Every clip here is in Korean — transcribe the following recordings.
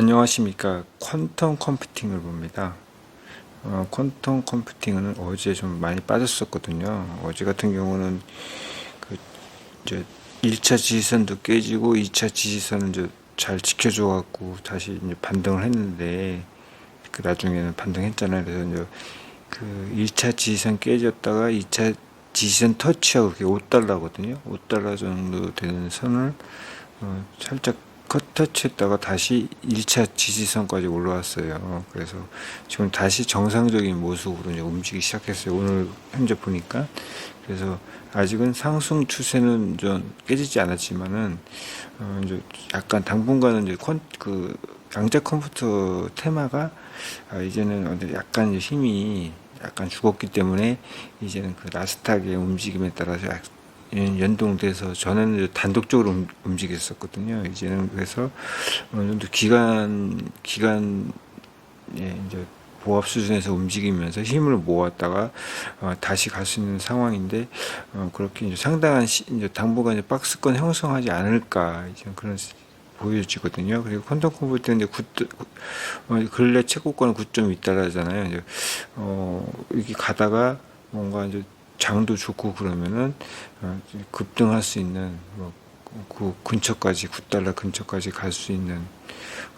안녕하십니까. 퀀텀 컴퓨팅을 봅니다. 어, 퀀텀 컴퓨팅은 어제 좀 많이 빠졌었거든요. 어제 같은 경우는 그 이제 1차 지지선도 깨지고 2차 지지선을 이제 잘 지켜줘 갖고 다시 이제 반등을 했는데 그 나중에는 반등했잖아요. 그래서 이제 그 1차 지지선 깨졌다가 2차 지지선 터치하고 그게 5달러거든요. 5달러 정도 되는 선을 어, 살짝 컷 터치했다가 다시 1차 지지선까지 올라왔어요. 그래서 지금 다시 정상적인 모습으로 이제 움직이기 시작했어요. 오늘 현재 보니까. 그래서 아직은 상승 추세는 좀 깨지지 않았지만은, 어, 이제 약간 당분간은 이제 콘, 그, 양자 컴퓨터 테마가, 아, 이제는 약간 힘이 약간 죽었기 때문에 이제는 그 나스닥의 움직임에 따라서 약- 연- 연동돼서 전에는 단독적으로 움- 움직였었거든요. 이제는 그래서 어느 정도 기간 기간 예, 이제 보합 수준에서 움직이면서 힘을 모았다가 어, 다시 갈 수 있는 상황인데 어, 그렇게 이제 상당한 시, 이제 당분간 이제 박스권 형성하지 않을까 이제 그런 시- 보여지거든요. 그리고 퀀텀 컴퓨터는 이제 9, 어, 근래 최고가는 9.2달러잖아요. 이제 어, 이렇게 가다가 뭔가 이제 장도 좋고 그러면은 어, 급등할 수 있는 뭐, 그 근처까지 9달러 근처까지 갈 수 있는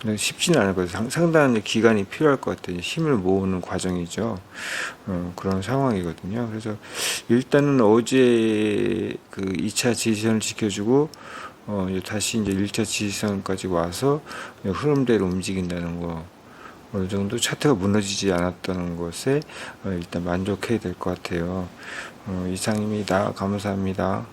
근데 쉽지는 않을 거예요. 상- 상당한 기간이 필요할 것 같아요. 힘을 모으는 과정이죠. 어, 그런 상황이거든요. 그래서 일단은 어제 그 2차 지지선을 지켜주고 어, 다시 이제 1차 지지선까지 와서 흐름대로 움직인다는 거 어느 정도 차트가 무너지지 않았다는 것에 어, 일단 만족해야 될 것 같아요. 어, 이상입니다. 감사합니다.